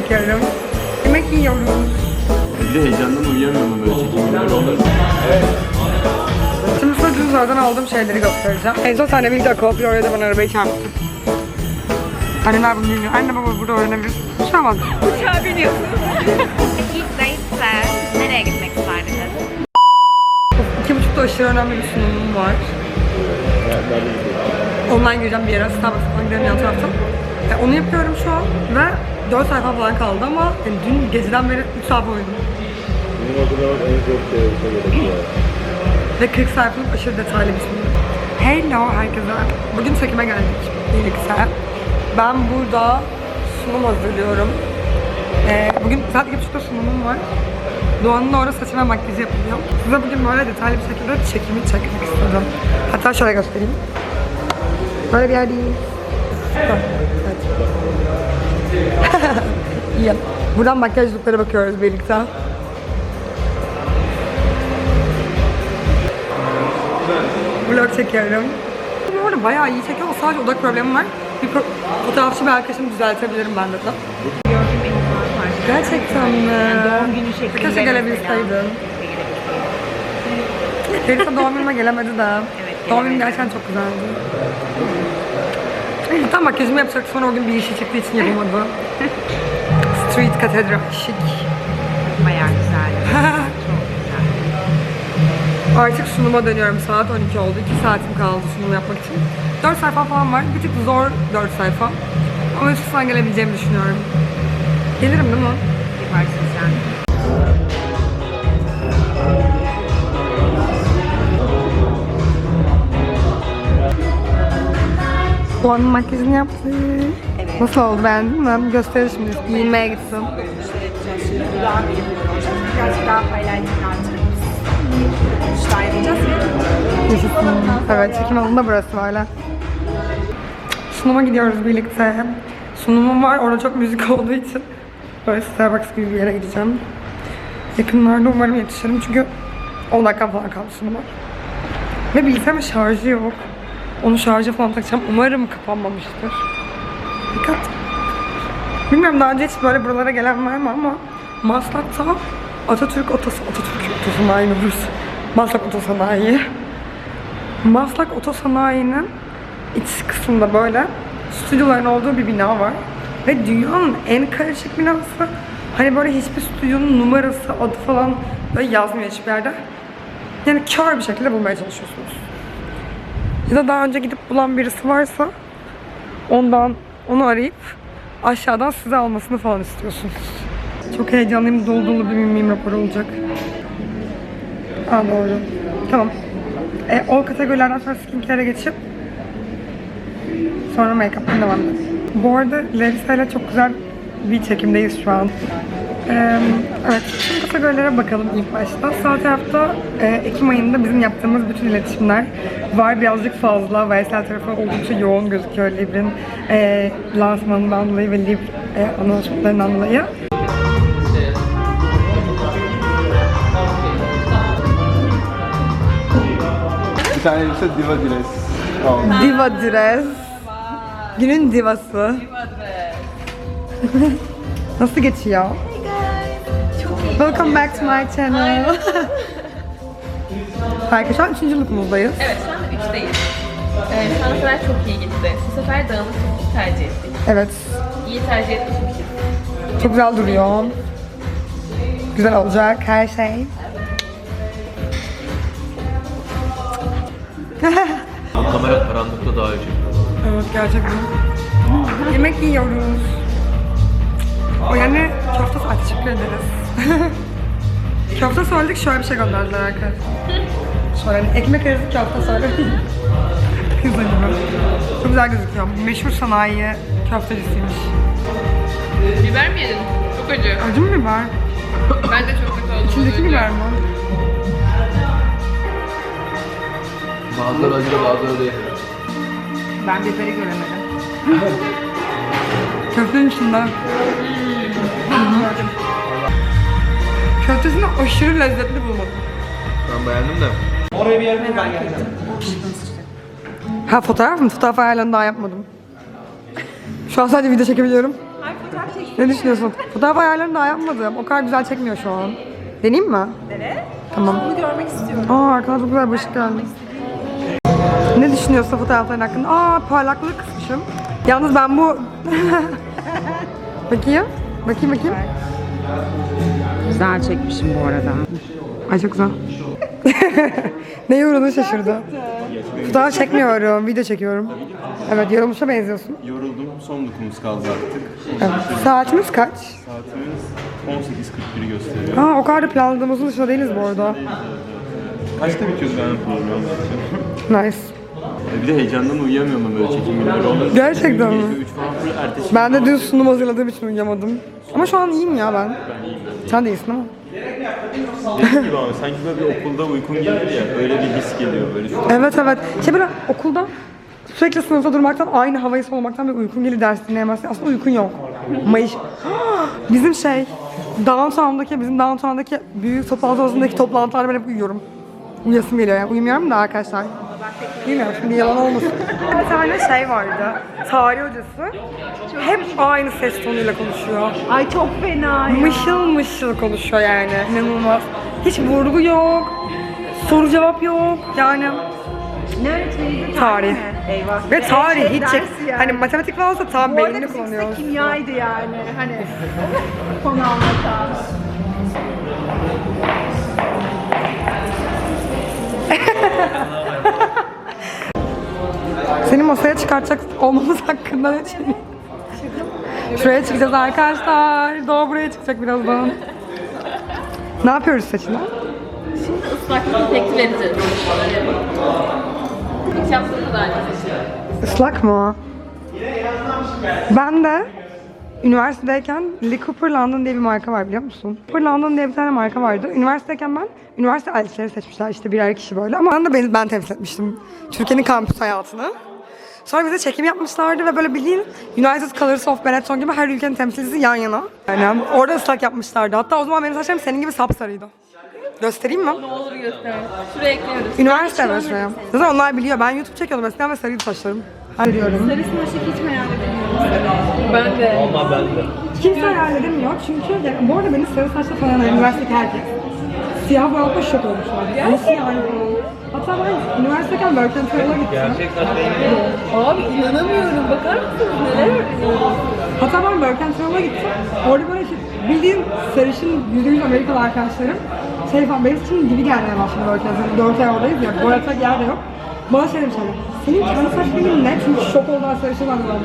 çekiyorum. Yemek yiyoruz. Bir de heyecandan uyuyamıyorum böyle çekimler olur. Şimdi size zaten aldığım şeyleri göstereceğim. En son seninle birlikte akıl bir oraya da bana arabayı çarptı. Anneler bunu bilmiyor. Anne baba burada öğrenebilir. Bir şey olmaz. Uçağa biniyorsun. İlk dayıtsa nereye gitmek isterdiniz? İki buçukta aşırı önemli bir sunumum var. Online gireceğim bir yere. Starbucks'tan gidelim yan tarafta. E, onu yapıyorum şu an ve 4 sayfa falan kaldı ama yani dün geceden beri 3 saat uyudum. Benim o zaman en zor şey gerekiyor. Ve 40 sayfalık aşırı detaylı bir sunum. Hello herkese. Bugün çekime geldik birlikte. Ben burada sunum hazırlıyorum. Ee, bugün saat 2.30'da sunumum var. Doğan'ın orada saçı ve makyajı yapılıyor. Size bugün böyle detaylı bir şekilde çekimi çekmek istedim. Hatta şöyle göstereyim. Böyle bir yerdeyiz. Tamam, evet. İyi. Buradan makyajlıklara bakıyoruz birlikte. Vlog çekiyorum. Bu arada bayağı iyi çekiyor sadece odak problemi var. Bir pro- fotoğrafçı bir arkadaşımı düzeltebilirim ben de. Gerçekten mi? doğum günü şeklinde Keşke gelebilseydin. Elisa doğum günüme gelemedi de. Evet, doğum günüm gerçekten çok güzeldi. Tam makyajımı yapacaktı sonra o gün bir işi çıktığı için yapamadı. Street Cathedral şık. Bayağı güzel. Artık sunuma dönüyorum. Saat 12 oldu. 2 saatim kaldı sunum yapmak için. 4 sayfa falan var. Bir tık zor 4 sayfa. Ama üstesinden gelebileceğimi düşünüyorum. Gelirim değil mi? Yaparsın sen. Doğan'ın makyajını yaptı. Nasıl oldu beğendin mi? Gösterir şimdi. Giyinmeye gitsin. Birazcık daha highlighting artırırız. Evet, çekim alanında burası böyle. Sunuma gidiyoruz birlikte. Sunumum var, orada çok müzik olduğu için böyle Starbucks gibi bir yere gideceğim. Yakınlarda umarım yetişirim çünkü 10 dakika falan kaldı sunuma. Ve bilgisayarımın şarjı yok. Onu şarja falan takacağım. Umarım kapanmamıştır. Dikkat. Bilmiyorum daha önce hiç böyle buralara gelen var mı ama Maslak'ta Atatürk Otosu, Atatürk Otosanayi burası. Maslak Otosanayi. Maslak Otosanayi'nin iç kısmında böyle stüdyoların olduğu bir bina var. Ve dünyanın en karışık binası. Hani böyle hiçbir stüdyonun numarası, adı falan böyle yazmıyor hiçbir yerde. Yani kör bir şekilde bulmaya çalışıyorsunuz. Ya da daha önce gidip bulan birisi varsa ondan onu arayıp aşağıdan size almasını falan istiyorsunuz. Çok heyecanlıyım. Dolu dolu bir mimim raporu olacak. Aa doğru. Tamam. E, o kategorilerden sonra skincare'e geçip sonra make-up'tan devam edelim. Bu arada Larissa ile çok güzel bir çekimdeyiz şu an. Ee, evet, tüm kategorilere bakalım ilk başta. Sağ tarafta e, Ekim ayında bizim yaptığımız bütün iletişimler var. Birazcık fazla. Veysel tarafı oldukça yoğun gözüküyor Libre'in e, lansmanından dolayı ve Libre e, anonslarından dolayı. Bir tane elbise diva dress. Tamam. Diva dress. Günün divası. Nasıl geçiyor? Welcome back to my channel. Harika. Şu an üçüncü lookumuzdayız. Evet şu anda 3'teyiz. Ee, şu ana kadar çok iyi gitti. Bu sefer dağınık bir tercih ettik. Evet. İyi tercih etmişiz. Çok güzel duruyor. Güzel olacak her şey. Kamera karanlıkta daha iyi. Evet gerçekten. Yemek yiyoruz. O yani köfte saat teşekkür ederiz. köfte söyledik şöyle bir şey gönderdiler arkadaşlar. Şöyle hani ekmek arası köfte söyledik. Pizza gibi. Çok güzel gözüküyor. Meşhur sanayi köftecisiymiş. Biber mi yedin? Çok acı. Acı mı biber? Ben de çok kötü oldum. İçindeki biber mi? Bazıları acı da bazıları değil. Ben biberi göremedim. Köftenin içinde. Köftesini aşırı lezzetli bulmadım. Ben beğendim de. Ha fotoğraf mı? Fotoğraf ayarlarını daha yapmadım. Şu an sadece video çekebiliyorum. Ay fotoğraf çeksin Ne düşünüyorsun? Fotoğraf ayarlarını daha yapmadım. O kadar güzel çekmiyor şu an. Deneyeyim mi? Dene. Tamam. Bunu görmek istiyorum. Aa arkadan çok güzel bir ışık geldi. Ne düşünüyorsun fotoğrafların hakkında? Aa parlaklığı kısmışım. Yalnız ben bu... bakayım. Bakayım bakayım. Güzel çekmişim bu arada. Ay çok güzel. Neye uğradığını şaşırdı. Fotoğraf çekmiyorum, video çekiyorum. Evet, yorulmuşa benziyorsun. Yoruldum. Son dokumuz kaldı artık. Evet. Saatimiz kaç? Saatimiz 18.41'i gösteriyor. Aa, o kadar da planladığımızın dışında değiliz bu arada. Kaçta bitiyordu benim program zaten? Nice. Bir de heyecandan uyuyamıyorum ben böyle çekim günleri olunca. Gerçekten mi? Gece 3 falan böyle ertesi Ben de dün sunum hazırladığım için uyuyamadım. Ama şu an iyiyim ya ben. Sen de iyisin ama. Dediğim gibi abi sanki böyle bir okulda uykun gelir ya öyle bir his geliyor böyle çok Evet evet. Şey böyle okulda sürekli sınıfta durmaktan, aynı havayı solumaktan bir uykun gelir ders dinleyemezsin. Aslında uykun yok. Mayış. Bizim şey, downtown'daki, bizim downtown'daki büyük toplantı odasındaki toplantılarda ben hep uyuyorum. Uyasım geliyor yani. Uyumuyorum da arkadaşlar. Bilmiyorum şimdi yalan olmasın. bir tane şey vardı. Tarih hocası. Hep aynı ses tonuyla konuşuyor. Ay çok fena Mışıl mışıl konuşuyor yani. İnanılmaz. Hiç vurgu yok. Soru cevap yok. Yani Ne öğretmeniydi? tarih. Eyvah. Ve tarih Şey, hiç ders çek. yani. Hani matematik falan olsa tam Bu arada beynini bizimkisi de kullanıyoruz. kimyaydı yani. Hani konu anlatan. Seni masaya çıkartacak olmamız hakkında ne düşünüyorsun? Şuraya çıkacağız arkadaşlar. Doğa buraya çıkacak birazdan. Ne yapıyoruz saçına? Şimdi ıslaklık efekti vereceğiz. Hiç yaptığımız daha önce Islak mı? Ben de üniversitedeyken Lee Cooper London diye bir marka var biliyor musun? Cooper London diye bir tane marka vardı. Üniversitedeyken ben üniversite elçileri seçmişler işte birer kişi böyle ama de ben, ben temsil etmiştim Türkiye'nin kampüs hayatını. Sonra bize çekim yapmışlardı ve böyle bildiğin United Colors of Benetton gibi her ülkenin temsilcisi yan yana. Yani orada ıslak yapmışlardı. Hatta o zaman benim saçlarım senin gibi sapsarıydı. Göstereyim mi? Ne olur göster. Şuraya ekliyoruz. Üniversite mi şuraya? Zaten onlar biliyor. Ben YouTube çekiyordum eskiden ve sarıydı saçlarım. Hadi diyorum. Sarısını aşık hiç hayal edemiyorum. Ben de. Kimse hayal edemiyor çünkü yani, bu arada beni sarı saçlı falan üniversitedeki herkes. Siyah boyalıkla şok olmuşlar. Nasıl yani. Hatta ben üniversitedeyken Work and Travel'a gittim. Abi inanamıyorum. Bakar mısınız neler öğreniyoruz? Hatta ben Work and Travel'a gittim. Orada böyle şey, bildiğin sarışın %100 Amerikalı arkadaşlarım şey falan benim için gibi gelmeye başladı Work and Travel. 4 ay oradayız ya. Bu arada yer de yok. Bana şey demişler. Senin kendi saç ne? Çünkü şok oldular sarışın anladım.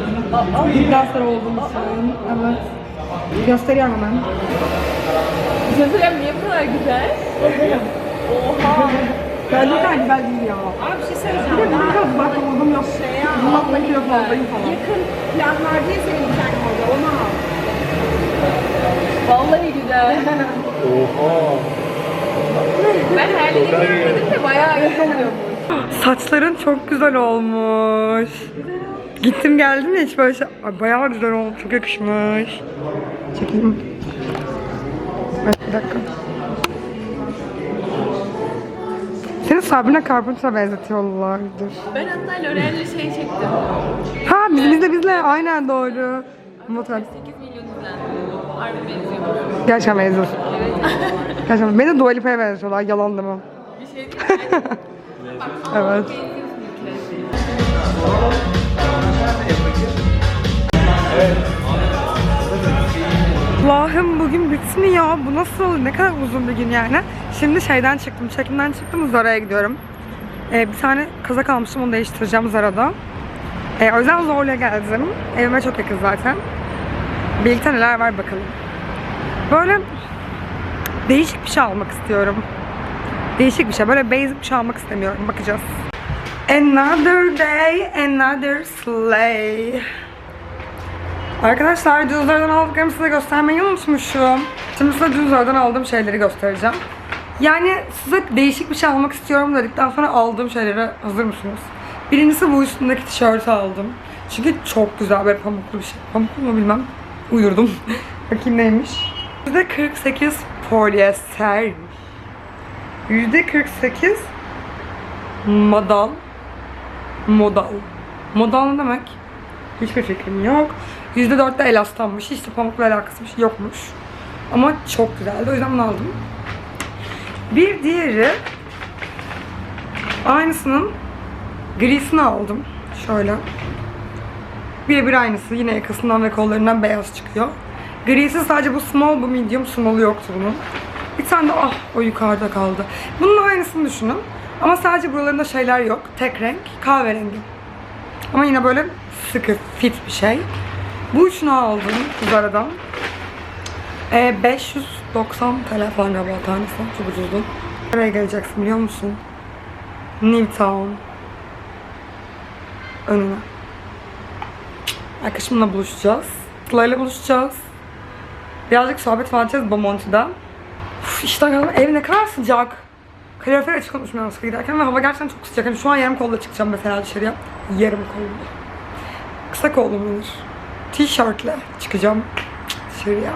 Biraz sarı olduğum için. Evet. Gösteriyorum hemen. Bir şey söyleyeyim niye bu kadar güzel? Bence o kadar güzel değil ya. Abi bir şey Bir söyleyeceğim. de benim biraz bakmadım yok. Bundan 10 kilo fazlayım falan. Yakın planlar diye senin bir tane orada. Onu al. Vallahi güzel. Oha. Ben hayal edemedim de bayağı iyi oluyormuş. Saçların çok güzel olmuş. Gittim geldim de hiç böyle şey... Ay, bayağı güzel olmuş. Çok yakışmış. Çekeyim. Ay, bir dakika. Seni Sabrina Carpenter'a benzetiyorlardır. Ben hatta L'Oreal'le şey çektim. Ha biz bizle bizle aynen doğru. Tabii 8 milyon izlendi. Harbi benziyor. gerçekten benziyorsun. Gerçekten. Beni de Dua Lipa'ya benzetiyorlar. Yalan demem. Bir şey değil mi? Evet. Allah'ım bugün bitmiyor. Bu nasıl? Ne kadar uzun bir gün yani. Şimdi şeyden çıktım, çekimden çıktım Zara'ya gidiyorum. Ee, bir tane kazak almıştım onu değiştireceğim Zara'da. Ee, o yüzden zorla geldim. Evime çok yakın zaten. Birlikte neler var bakalım. Böyle değişik bir şey almak istiyorum. Değişik bir şey. Böyle basic bir şey almak istemiyorum. Bakacağız. Another day, another sleigh. Arkadaşlar cüzdandan aldıklarımı size göstermeyi unutmuşum. Şimdi size cüzdandan aldığım şeyleri göstereceğim. Yani size değişik bir şey almak istiyorum dedikten sonra aldığım şeylere hazır mısınız? Birincisi bu üstündeki tişörtü aldım. Çünkü çok güzel böyle pamuklu bir şey. Pamuklu mu bilmem. Uydurdum. Bakayım neymiş. %48 polyester. %48 modal. Modal. Modal ne demek? Hiçbir fikrim yok. %4'te elastanmış. Hiç de pamukla alakası bir şey yokmuş. Ama çok güzeldi. O yüzden bunu aldım. Bir diğeri aynısının grisini aldım. Şöyle. Birebir aynısı. Yine yakasından ve kollarından beyaz çıkıyor. Grisi sadece bu small, bu medium. Small'u yoktu bunun. Bir tane de ah o yukarıda kaldı. Bunun aynısını düşünün. Ama sadece buralarında şeyler yok. Tek renk, kahverengi. Ama yine böyle sıkı, fit bir şey. Bu üçünü aldım Zara'dan. Ee, 590 TL falan galiba tanesi. Çok ucuzdu. Nereye geleceksin biliyor musun? Newtown. Önüne. Arkadaşımla buluşacağız. Sıla'yla buluşacağız. Birazcık sohbet falan edeceğiz Bomonti'de. Uf, işte ev ne kadar sıcak. Kalorifer açık unutmuşum yanlışlıkla giderken ve hava gerçekten çok sıcak. Yani şu an yarım kolla çıkacağım mesela dışarıya. Yarım kolla. Kısa kollu denir. Tişörtle çıkacağım dışarıya.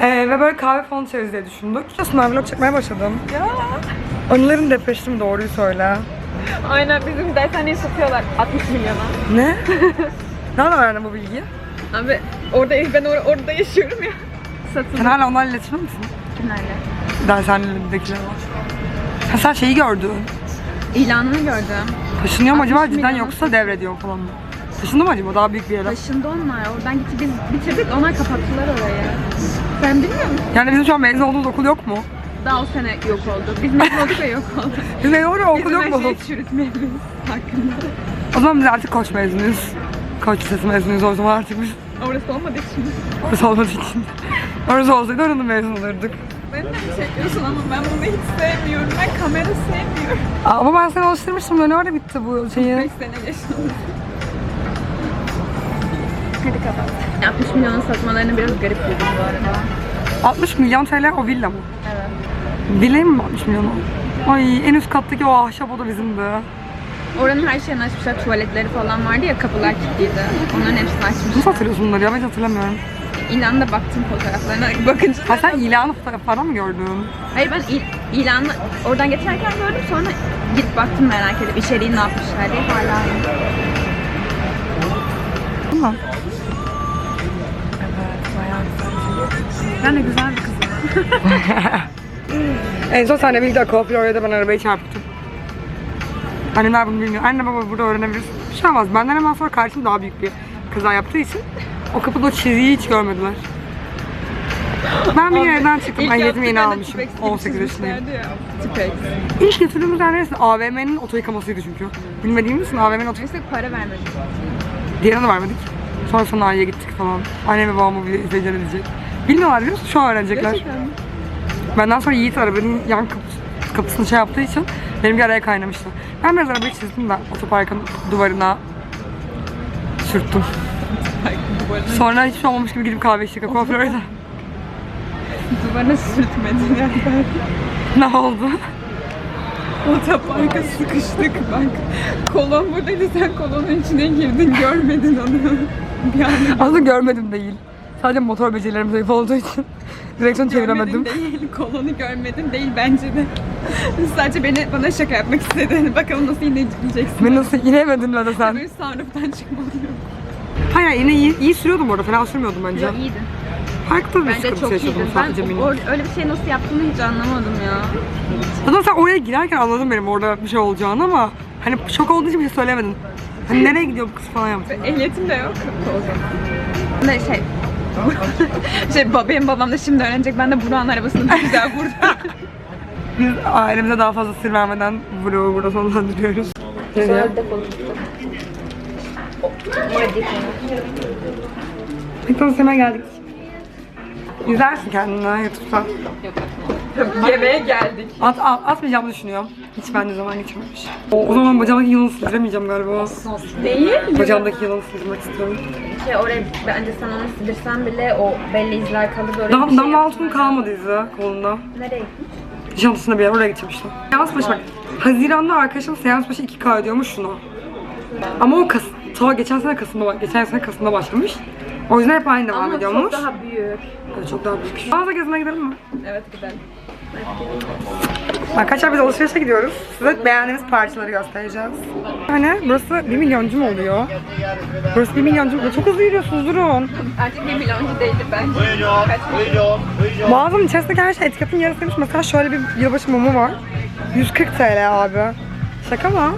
Ee, ve böyle kahve falan içeriz diye düşündük. Aslında vlog çekmeye başladım. Ya. Anıların depreştim doğruyu söyle. Aynen bizim dershaneyi satıyorlar 60 milyona. Ne? Nereden öğrendin bu bilgiyi? Abi orada ben or- orada yaşıyorum ya. Satın. Sen hala onlarla iletişimde misin? Kimlerle? Dershanelerindkiler var. Ha sen şeyi gördün. İlanını gördüm. Taşınıyor mu acaba 60 cidden milyon. yoksa devrediyor falan mı? Taşındı mı acaba daha büyük bir yere? Taşındı onlar. Oradan gitti biz bitirdik onlar kapattılar orayı. Sen bilmiyor musun? Yani bizim şu an mezun olduğumuz okul yok mu? Daha o sene yok oldu. Biz mezun olduk ve yok oldu. Bizim mezun olduğumuz okul Bizim yok her mu? şeyi çürütmemiz hakkında. O zaman biz artık koç mezunuyuz. Koç lisesi mezunuyuz o zaman artık biz. Orası olmadığı için. Orası olmadığı için. Orası olsaydı oranın mezun olurduk. Beni de mi çekiyorsun ama ben bunu hiç sevmiyorum. Ben kamera sevmiyorum. Aa, ama ben seni alıştırmıştım da ne ara bitti bu şeyi? 5 sene yaşadım. Hadi kapat. 60 milyonu satmalarını biraz garip buldum bu arada. 60 milyon TL o villa mı? Evet. Villayı mı 60 milyon? Ay en üst kattaki o ahşap oda bizimdi. Oranın her şeyini açmışlar. Tuvaletleri falan vardı ya kapılar kilitliydi. Onların hepsini Nasıl açmışlar. hatırlıyorsun bunları ya ben hiç hatırlamıyorum. İlanda baktım fotoğraflarına. Bakınca Ha sen ilanı fotoğraflardan mı gördün? Hayır ben il, ilanı oradan geçerken gördüm sonra git baktım merak edip içeriği ne yapmışlar diye hala aynı. Tamam. Ben de güzel bir kızım. En son seninle birlikte Aqua Florya'da ben arabayı çarptım. Annemler bunu bilmiyor. Anne baba burada öğrenebiliriz. Bir şey olmaz. Benden hemen sonra kardeşim daha büyük bir kaza yaptığı için o kapıda o çizgiyi hiç görmediler. Ben bir gün evden çıktım. Ehliyetimi yeni almışım. 18 yaşındayım. Tipex. İlk götürdüğümüz yer neresi? AVM'nin oto yıkamasıydı çünkü. Bilmediğimiz için AVM'nin oto Neyse para vermedim. Diğerine de vermedik. Sonra sanayiye gittik falan. Annem ve babam bu videoyu izleyeceğini diyecek. Bilmiyorlar biliyor musun? Şu an öğrenecekler. Gerçekten mi? Benden sonra Yiğit arabanın yan kapı- kapısını şey yaptığı için benimki araya kaynamıştı. Ben biraz arabayı çizdim de otoparkın duvarına sürttüm. Sonra hiçbir şey olmamış gibi gidip kahve içtik kuaförde. Duvarına sürtmedin yani. ne oldu? Otoparka sıkıştık bak. Kolon buradaydı sen kolonun içine girdin görmedin onu. Bir anda Aslında görmedim değil. Sadece motor becerilerim zayıf olduğu için direksiyon çeviremedim. değil, kolonu görmedin değil bence de. Sadece beni bana şaka yapmak istedi. Bakalım nasıl yine diyeceksin. Beni nasıl inemedin de sen? Böyle sunroof'tan çıkmalıyım. Hayır yine iyi, iyi sürüyordum orada. Fena sürmüyordum bence. Yo, iyiydin. Farklı bir Bence sıkıntı çok yaşadım iyiydin. Ben sadece minik. o- o- öyle bir şey nasıl yaptığını hiç anlamadım ya. Zaten sen oraya girerken anladım benim orada bir şey olacağını ama hani şok olduğu için bir şey söylemedin. Hani nereye gidiyor bu kız falan yaptın. Ehliyetim de yok o zaman. Ne şey... şey benim babam da şimdi öğrenecek. Ben de Burak'ın arabasını bir güzel vurdum. Biz ailemize daha fazla sır vermeden vlogu burada sonlandırıyoruz. Güzel. McDonald's hemen geldik. İzlersin kendini YouTube'da. Yemeğe geldik. At, at, atmayacağımı düşünüyorum. Hiç bende zaman geçirmemiş. O, o zaman bacağımdaki yılanı sildiremeyeceğim galiba. Değil. Bacağımdaki yılanı sildirmek istiyorum. Şey oraya bence sen onu sildirsen bile o belli izler kalır böyle Dam, bir şey yap- altın kalmadı izi kolunda. Nereye gitmiş? Nişanlısına bir yer oraya gideceğim işte. Seans başı bak. Haziran'da arkadaşım seans başı 2K ödüyormuş şuna. Ama o Kas ta geçen sene Kasım'da bak geçen sene Kasım'da başlamış. O yüzden hep aynı devam Ama ediyormuş. çok daha büyük. Evet, çok daha büyük. Mağaza gezmeye gidelim mi? Evet gidelim. Arkadaşlar biz alışverişe gidiyoruz. Size beğendiğimiz parçaları göstereceğiz. Hani burası 1 milyoncu mu oluyor? Burası 1 milyoncu mu? Çok hızlı yürüyorsunuz durun. Artık bir milyoncu değildir bence. Mağazanın içerisindeki her şey etiketin yarısıymış. Mesela şöyle bir yılbaşı mumu var. 140 TL abi. Şaka mı?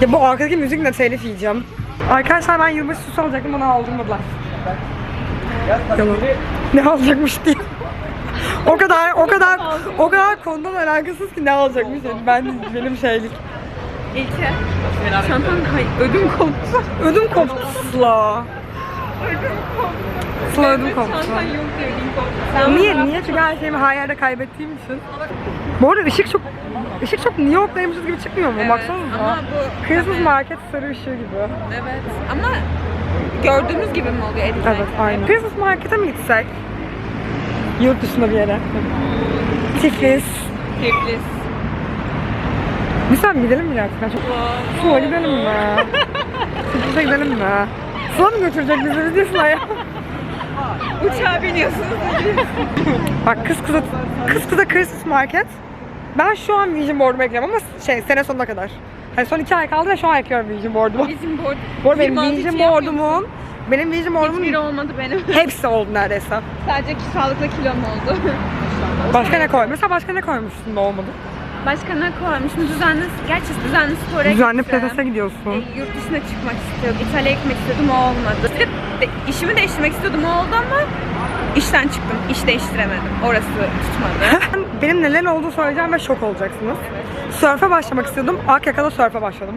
Ya bu arkadaki müzik ne telif yiyeceğim. Arkadaşlar ben yılbaşı süsü alacaktım bana aldırmadılar. Yalan. Ne alacakmış diye. o kadar o kadar o kadar konudan alakasız ki ne alacakmış yani ben benim şeylik. İlke. Çantan hayır ödüm koptu. Ödüm koptu Sıla. Sıla ödüm koptu. Çantan yok diyor ödüm koptu. Niye? Niye? Çünkü her şeyimi her yerde kaybettiğim için. Bu arada ışık çok ışık çok New York'taymışız gibi çıkmıyor mu? Evet, Baksanıza. ama bu- Christmas market sarı ışığı gibi. Evet. Ama gördüğümüz gibi mi oluyor Edith? Evet, aynen. Christmas markete mi gitsek? Yurt dışında bir yere. Tiflis. Tiflis. Biz sen gidelim mi gerçekten? Çok... Sıla gidelim mi? Tiflis'e gidelim mi? Sıla mı götürecek bizi? Biz diyorsun ya. Uçağa biniyorsunuz. Bak kız kıza, kız kıza Christmas market. Ben şu an vision board'umu ekliyorum ama şey sene sonuna kadar. Hani son iki ay kaldı ve şu an ekliyorum vision board'umu. Bizim board. Bu arada benim 26 vision board'umun benim vision board'umun Hiçbiri olmadı benim. hepsi oldu neredeyse. Sadece sağlıklı kilom oldu. Başka ne koy? Mesela başka ne koymuştun da olmadı? Başka ne koymuşum? Düzenli, gerçi düzenli spora Düzenli gittim. pilatese gidiyorsun. E, yurt dışına çıkmak istiyordum. İtalya'ya gitmek istiyordum o olmadı. İşimi değiştirmek istiyordum o oldu ama işten çıktım. İş değiştiremedim. Orası tutmadı. Benim neler olduğu söyleyeceğim ve şok olacaksınız. Sörfe başlamak istiyordum. Akyaka'da sörfe başladım.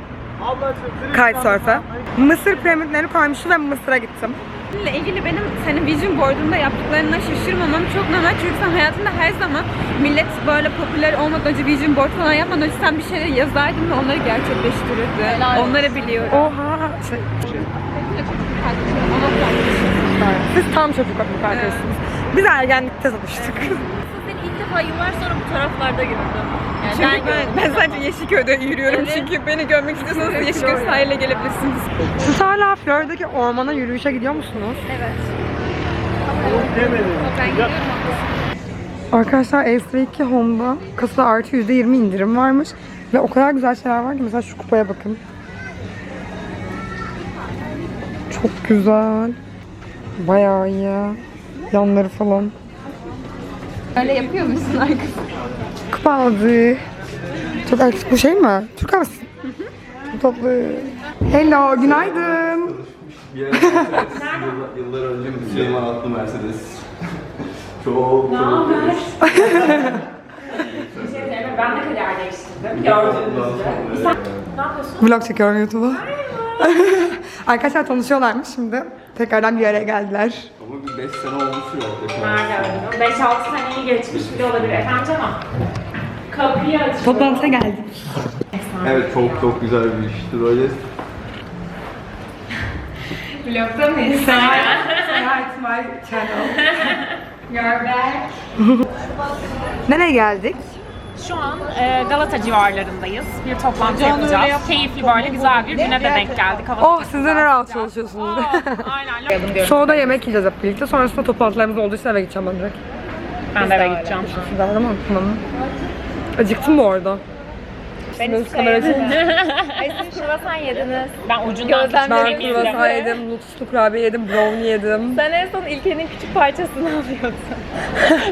Kitesurf'e. Mısır piramitlerini koymuştum ve Mısır'a gittim. Bununla ilgili benim senin vision board'unda yaptıklarına şaşırmamam çok normal çünkü sen hayatında her zaman millet böyle popüler olmadan önce vision board falan yapmadan önce sen bir şeyler yazaydın ve onları gerçekleştirirdin. Onları biliyorum. Oha. Şey, siz tam çocukluk arkadaşsınız. Biz ergenlikte tanıştık. Defa yıllar sonra bu taraflarda gördüm. Yani Çünkü ben ben, ben sadece Yeşilköy'de yürüyorum Evet. çünkü beni görmek istiyorsanız Yeşilköy sahile gelebilirsiniz. Siz hala Florida'daki ormana yürüyüşe gidiyor musunuz? Ben gidiyorum. Arkadaşlar S2 Home'da kasa artı %20 indirim varmış. Ve o kadar güzel şeyler var ki mesela şu kupaya bakın. Çok güzel. Bayağı iyi. Yanları falan. Öyle yapıyor musun arkadaşlar? Kupa aldı. Çok artık bu şey mi? Türk. Çok tatlı. Hello, günaydın. Yıllar önce Süleyman adlı Mercedes. çok çok Ben de kariyer değiştirdim. Gördüğünüz gibi. Vlog çekiyorum YouTube'a. Arkadaşlar tanışıyorlarmış şimdi. Tekrardan bir araya geldiler. Ama bir 5 sene olmuş yaklaşık. Nerede 5-6 seneyi geçmiş bile olabilir efendim ama. Kapıyı aç. Toplantıya geldik. Evet çok çok güzel bir işti böyle. Vlogda mıyız? You're back. Nereye geldik? Şu an e, Galata civarlarındayız. Bir toplantı yapacağız. Keyifli böyle güzel bir güne de denk geldik. Hava Oh siz de ne rahat çalışıyorsunuz. Aynen. Sonra yemek yiyeceğiz hep birlikte. Sonrasında toplantılarımız olduğu için eve gideceğim ben direkt. Ben de eve gideceğim. Güzel ama tamam. Acıktım bu arada. Ben hiç kamera siz kruvasan yediniz. Ben ucundan Gözlem Ben küçük bir kruvasan yedim, lotuslu kurabiye yedim, brownie yedim. Sen en son İlke'nin küçük parçasını alıyordun.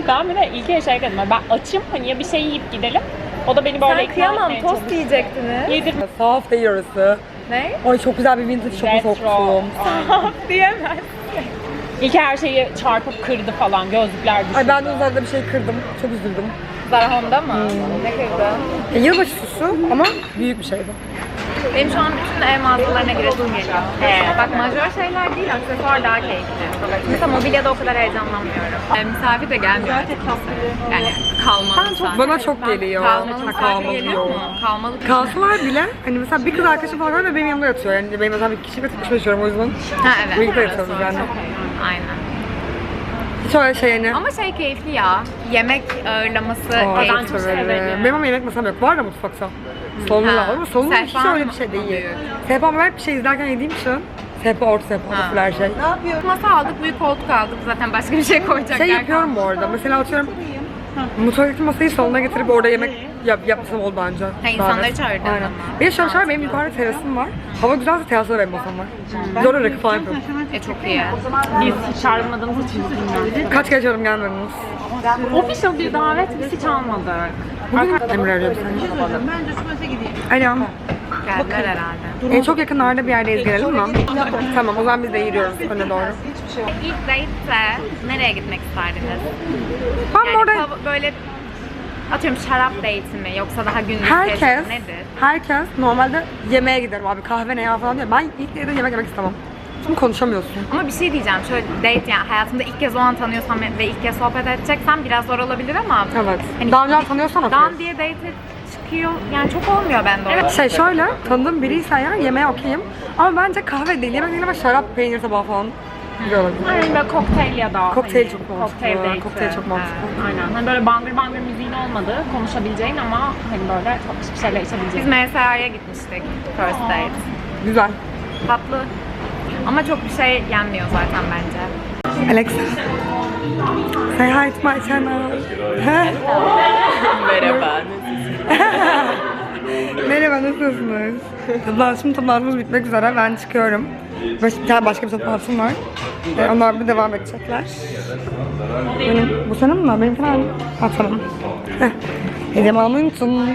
Ben bir de ilk şey dedim. Ben açım hani ya bir şey yiyip gidelim. O da beni böyle Ben ikna kıyamam etmeye tost çalıştı. yiyecektiniz. Yedir. Sahaf değil orası. Ne? Ay çok güzel bir vintage shop'a Retro. soktum. Diyemez. İlk her şeyi çarpıp kırdı falan. Gözlükler düştü. Ay ben de uzakta bir şey kırdım. Çok üzüldüm. Zara Honda mı? Ne kırdın? E, yılbaşı süsü ama büyük bir şeydi. Benim şu an bütün ev mağazalarına giresim geliyor. Ee, bak majör şeyler değil, aksesuar daha keyifli. Mesela mobilyada o kadar heyecanlanmıyorum. Ee, misafir de gelmiyor. Yani kalmalı misafir. Bana çok geliyor. Kalmalı kalmalı geliyor mu? Kalmalı Kalsalar bile hani mesela bir kız arkadaşım falan var ve benim yanımda yatıyor. Yani benim mesela bir kişiyle tek başıma yaşıyorum o yüzden. Ha evet. Birlikte yatıyoruz yani. Aynen. Hiç öyle şey yani. Ama şey keyifli ya. Yemek ağırlaması Aa, keyifli. çok severim. Benim ama yemek masam yok. Var da mutfakta. Salonda Ha. var ama salonda hiç Sehpan öyle bir şey değil. Büyük. Sehpa ama hep bir şey izlerken yediğim için. Sehpa orta sehpa Ha. her şey. Masa aldık, büyük koltuk aldık. Zaten başka bir şey koyacak Şey yer yapıyorum bu arada. Mesela atıyorum Mutfaktaki masayı salona getirip orada yemek yap, yapmasam oldu bence. Ha, insanları çağırdın Aynen. ama. Bir de şöyle şöyle benim yukarıda terasım var. Hava güzelse terasta da benim masam var. Biz orada rakı falan yapıyoruz. E çok iyi. Biz hiç çağrılmadığımız için bilmiyoruz. Kaç kere çağırdım gelmediniz. Official bir davet biz hiç almadık. Bugün Emre arıyor seni. Alo. Geldiler herhalde. En çok yakınlarda bir yerdeyiz gelelim mi? Tamam o zaman biz de yürüyoruz öne doğru. İlk date'te nereye gitmek isterdiniz? Ben Yani orada böyle atıyorum şarap date mi yoksa daha günlük herkes, keşif nedir? herkes normalde yemeğe giderim abi kahve ne ya falan diyor. Ben ilk date'de yemek yemek istemem. Çünkü konuşamıyorsun. Ama bir şey diyeceğim. Şöyle date yani hayatımda ilk kez o an tanıyorsam ve ilk kez sohbet edeceksem biraz zor olabilir ama Evet. Hani Daha önce tanıyorsan okey. Dan diye date çıkıyor. Yani çok olmuyor bende o. Şey şöyle, tanıdığım biriyse eğer yemeğe okeyim. Ama bence kahve değil, yemek değil ama şarap, peynir tabağı falan güzel olabilir. Aynen böyle kokteyl ya da Kokteyl hani, çok mantıklı. Kokteyl date'i. Kokteyl çok mantıklı. Aynen. Hani böyle bangır bangır müziğin olmadığı, konuşabileceğin ama hani böyle çok bir şeyler Biz içebileceğin. MSA'ya gitmiştik. First date. Güzel. Tatlı. Ama çok bir şey yenmiyor zaten bence. Alexa. Say hi to my channel. Merhaba. Merhaba, nasılsınız? Toplantım, toplantımız bitmek üzere. Ben çıkıyorum. Bir tane başka bir toplantım var. Ee, onlar bir devam edecekler. Benim, bu senin mi? Benimki var mı? Ha tamam. Heh. Hediyemi almayı unuttum.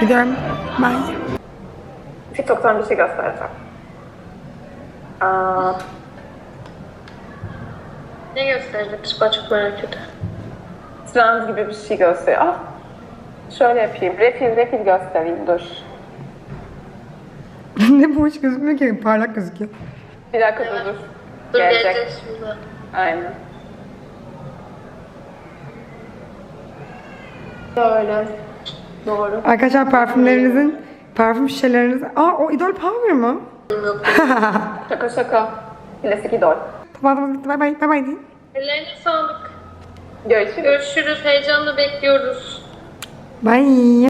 Gidiyorum. Bye. TikTok'tan bir şey göstereceğim. Aa, Ne gösterecek? Ben çok merak ettim. Trans gibi bir şey gösteriyor. Ah, şöyle yapayım. Refil, refil göstereyim. Dur. Ne bu hiç gözükmüyor ki. Parlak gözüküyor. Bir dakika dur dur. Dur Gelecek. geleceğiz şimdi. Aynen. Böyle. Doğru. Arkadaşlar parfümlerinizin, parfüm şişeleriniz... Aa o idol power mı? Şaka şaka. Klasik idol. Toplantımız bitti. Bye bye. Bye bye deyin. Ellerine sağlık. Görüşürüz. Görüşürüz. Heyecanla bekliyoruz. Bye.